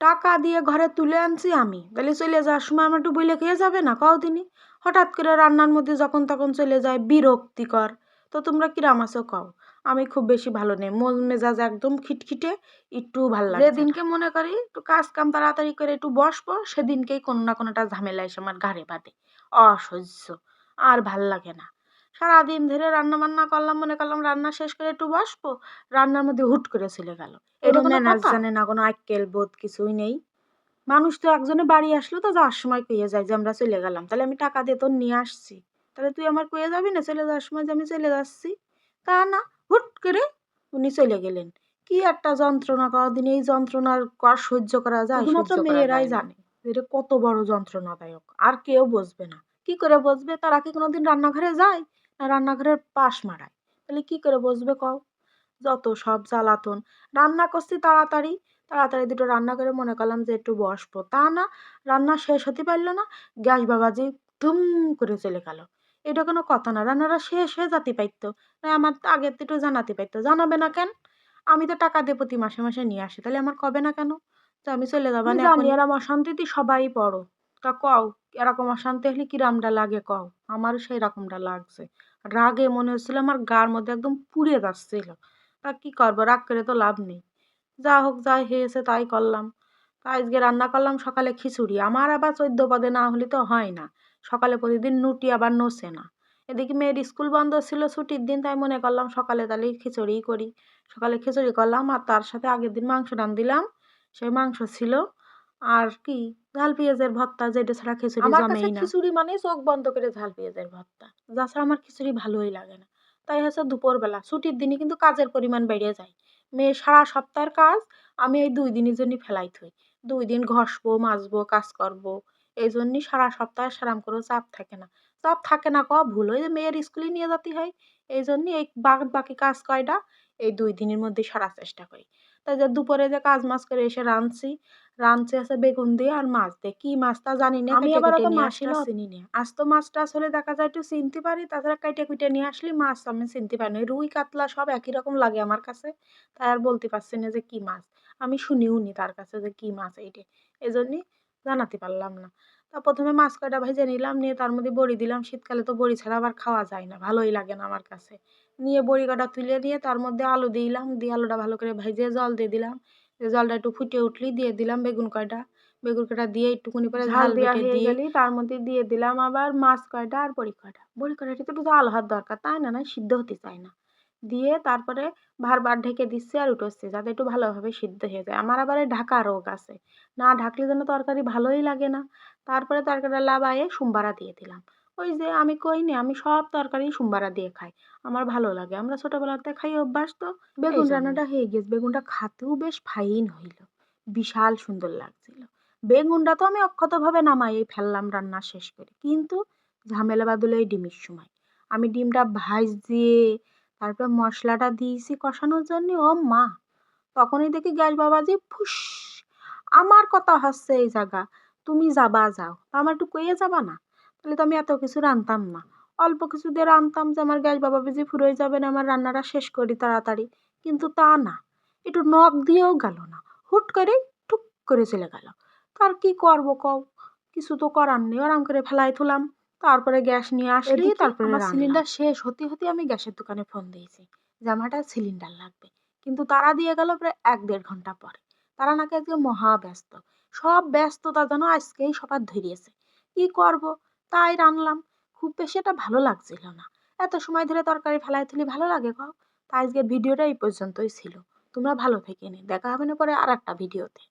টাকা দিয়ে ঘরে তুলে আনছি আমি। তাহলে চলে যাওয়ার সময় আমার একটু বইলে খেয়ে যাবে না? কও তিনি। হঠাৎ করে রান্নার মধ্যে যখন তখন চলে যায় বিরক্তিকর। তো তোমরা কিরাম আছো কও? আমি খুব বেশি ভালো নেই। মন মেজাজ একদম খিটখিটে, একটু ভালো লাগে যেদিনকে মনে করি একটু কাজ কাম তাড়াতাড়ি করে একটু বসবো, সেদিনকেই কোনো না কোনোটা ঝামেলা এসে আমার ঘাড়ে বাঁধে। অসহ্য। আর ভালো লাগে না। সারাদিন ধরে রান্না বান্না করলাম মনে করলাম রান্না শেষ করে একটু বসবো। রান্নার মধ্যে হুট করে চলে গেল। এটা জানে না কোনো আক্কেল বোধ কিছুই নেই। মানুষ তো একজনে বাড়ি আসলো তো যাওয়ার সময় যায় যে আমরা চলে গেলাম। তাহলে আমি টাকা দিয়ে তোর নিয়ে আসছি। তাহলে তুই আমার যাবি না চলে যাওয়ার সময় যে আমি চলে যাচ্ছি? তা না হুট করে উনি চলে গেলেন। কি একটা যন্ত্রণা দিন এই যন্ত্রণার কর সহ্য করা যায় শুধুমাত্র মেয়েরাই জানে। এটা কত বড় যন্ত্রণাদায়ক। আর কেউ বুঝবে না। কি করে বুঝবে? তারা কি কোনোদিন রান্নাঘরে যায়? রান্নাঘরের পাশ মারায়। তাহলে কি করে বুঝবে কও? যত সব জ্বালাতন। রান্না করছি তাড়াতাড়ি। তাড়াতাড়ি দুটো রান্না করে মনে করলাম যে একটু বসবো। তা না রান্না শেষ হতে পারল না। গ্যাস বাবাজি ধুম করে চলে গেল। এটা কোনো কথা না। রান্নাটা শেষ হয়ে যেতে পারতো। না আমার আগের একটু জানাতে পারতো। জানাবে না কেন? আমি তো টাকা দিয়ে প্রতি মাসে মাসে নিয়ে আসি। তাহলে আমার কবে না কেন? তো আমি চলে যাব জানি এরম অশান্তিতে সবাই পড়ো। তা কও? এরকম অশান্তি হলে কিরামটা লাগে কও? আমারও সেই রকমটা লাগছে। রাগে মনে হচ্ছিল আমার গার মধ্যে একদম পুড়ে যাচ্ছিল। তা কী করব? রাগ করে তো লাভ নেই। যা হোক, যাই হয়েছে তাই করলাম। তা আজকে রান্না করলাম সকালে খিচুড়ি। আমার আবার চোদ্দ পদে না হলে তো হয় না। সকালে প্রতিদিন নুটি আবার নসে না। এদিকে মেয়ের স্কুল বন্ধ ছিল ছুটির দিন, তাই মনে করলাম সকালে তাহলে খিচুড়িই করি। সকালে খিচুড়ি করলাম আর তার সাথে আগের দিন মাংস রান দিলাম। সেই মাংস ছিল আর কি? ঝাল পেঁয়াজের ভর্তা যেটা ছাড়া খিচুড়ি জমেই না। খিচুড়ি মানে চোখ বন্ধ করে ঝাল পেঁয়াজের ভর্তা। যা ছাড়া আমার খিচুড়ি ভালোই লাগে না। তাই হচ্ছে দুপুরবেলা ছুটির দিনে কিন্তু কাজের পরিমাণ বেড়ে যায়। মেয়ে সারা সপ্তাহের কাজ আমি এই দুই দিনের জন্যই ফেলাই থই। দুই দিন ঘষবো মাজবো কাজ করব। এই জন্যই সারা সপ্তাহে সেরাম করেও চাপ থাকে না। চাপ থাকে না ক ভুল ওই যে মেয়ের স্কুলে নিয়ে যেতে হয়। এই জন্যই এই বাকি কাজ কয়টা এই দুই দিনের মধ্যে সারার চেষ্টা করি। তাই যে দুপুরে যে কাজ মাছ করে এসে রাঁধছি রাঁধছে আছে বেগুন দিয়ে আর মাছ দিয়ে। কি মাছটা জানি না আমি আবার অত মাছটা চিনি না। আজ তো মাছটা আসলে দেখা যায় একটু চিনতে পারি তাছাড়া কাইটে কুইটে নিয়ে আসলে মাছ আমি চিনতে পারি না। রুই কাতলা সব একই রকম লাগে আমার কাছে তাই আর বলতে পারছি না যে কি মাছ। আমি শুনিও নি তার কাছে যে কি মাছ এইটা। এজন্যই জন্যই জানাতে পারলাম না। তা প্রথমে মাছ কয়টা ভেজে নিলাম নিয়ে তার মধ্যে বড়ি দিলাম। শীতকালে তো বড়ি ছাড়া আবার খাওয়া যায় না ভালোই লাগে না আমার কাছে। নিয়ে বড়ি কটা তুলে দিয়ে তার মধ্যে আলু দিলাম দিয়ে আলুটা ভালো করে ভেজে জল দিয়ে দিলাম। জলটা একটু ফুটে উঠলি দিয়ে দিলাম বেগুন কয়টা। বেগুন কয়টা দিয়ে একটুকুনি পরে ঝাল দিয়ে দিয়ে তার মধ্যে দিয়ে দিলাম আবার মাছ কয়টা আর বড়ি কয়টা। বড়ি কয়টা একটু জাল হওয়ার দরকার তাই না? না সিদ্ধ হতে চায় না। দিয়ে তারপরে বারবার ঢেকে দিচ্ছি আর উঠোচ্ছি যাতে একটু ভালোভাবে সিদ্ধ হয়ে যায়। আমার আবার ঢাকা রোগ আছে। না ঢাকলে যেন তরকারি ভালোই লাগে না। তারপরে তরকারিটা লাবায়ে সোমবারা দিয়ে দিলাম। ওই যে আমি কইনি আমি সব তরকারি সোমবারা দিয়ে খাই। আমার ভালো লাগে। আমরা ছোটোবেলাতে খাই অভ্যাস তো। বেগুন রান্নাটা হয়ে গেছে। বেগুনটা খাতেও বেশ ফাইন হইল। বিশাল সুন্দর লাগছিল। বেগুনটা তো আমি অক্ষতভাবে নামাই ফেললাম রান্না শেষ করে। কিন্তু ঝামেলা বাদলে এই ডিমের সময়। আমি ডিমটা ভাজ দিয়ে তারপর মশলাটা দিয়েছি কষানোর জন্য, ও মা! তখনই দেখি গ্যাস বাবাজি ফুস! আমার কথা হচ্ছে এই জায়গা, তুমি যাবা, যাও। তা আমার একটু কইয়ে যাবা না? তাহলে তো আমি এত কিছু রাঁধতাম না। অল্প কিছু দিয়ে রাঁধতাম যে আমার গ্যাস বাবা বেজি ফুরোয় যাবে না, আমার রান্নাটা শেষ করি তাড়াতাড়ি। কিন্তু তা না, একটু নখ দিয়েও গেল না। হুট করে ঠুক করে চলে গেল। তার কি করব কও? কিছু তো করার নেই আরাম করে ফেলাই থুলাম। তারপরে গ্যাস নিয়ে আসলি তারপরে সিলিন্ডার শেষ হতে হতে আমি গ্যাসের দোকানে ফোন দিয়েছি। যে আমার একটা সিলিন্ডার লাগবে। কিন্তু তারা দিয়ে গেল প্রায় এক দেড় ঘণ্টা পরে। তারা নাকি আজকে মহা ব্যস্ত। সব ব্যস্ততা যেন আজকেই সবার ধরিয়েছে। কি করব? তাই রানলাম খুব বেশি এটা ভালো লাগছিল না। এত সময় ধরে তরকারি ফেলাই তুলি ভালো লাগে কও তাই আজকের ভিডিওটা এই পর্যন্তই ছিল। তোমরা ভালো থেকে নি দেখা হবে না পরে আর একটা ভিডিওতে।